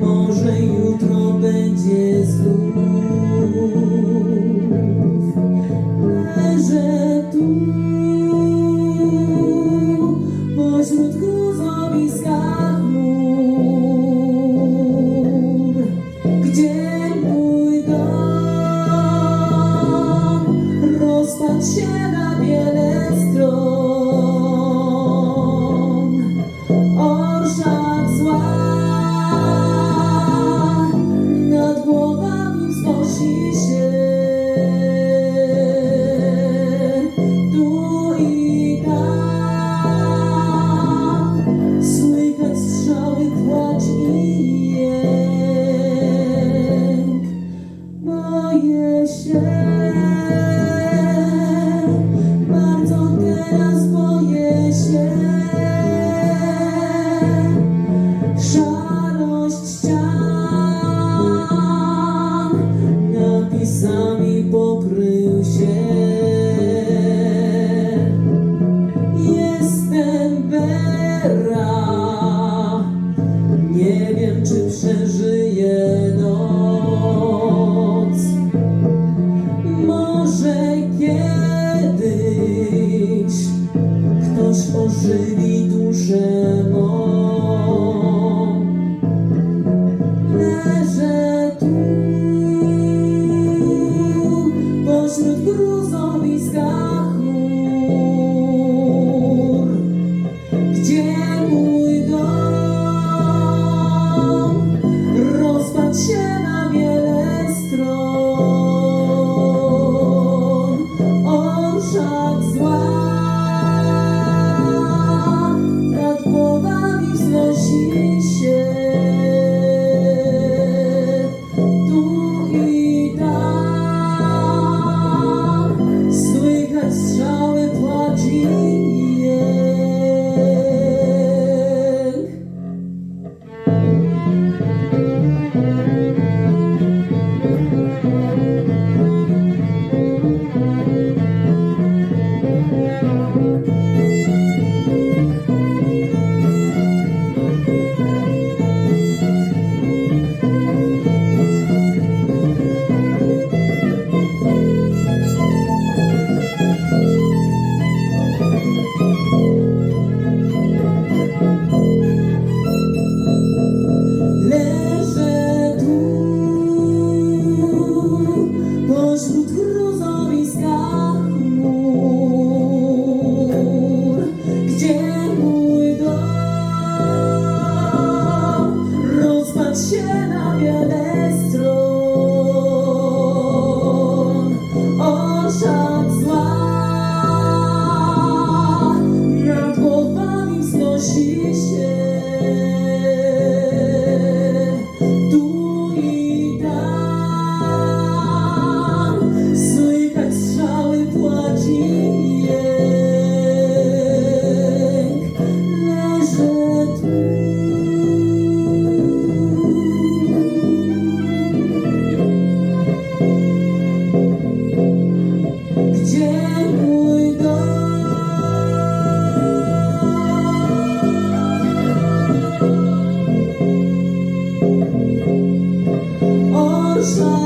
może jutro będzie znów. Leżę tu. Pokrył się pośród gruzowiska chmur, gdzie mój dom rozpadł się. Jesus.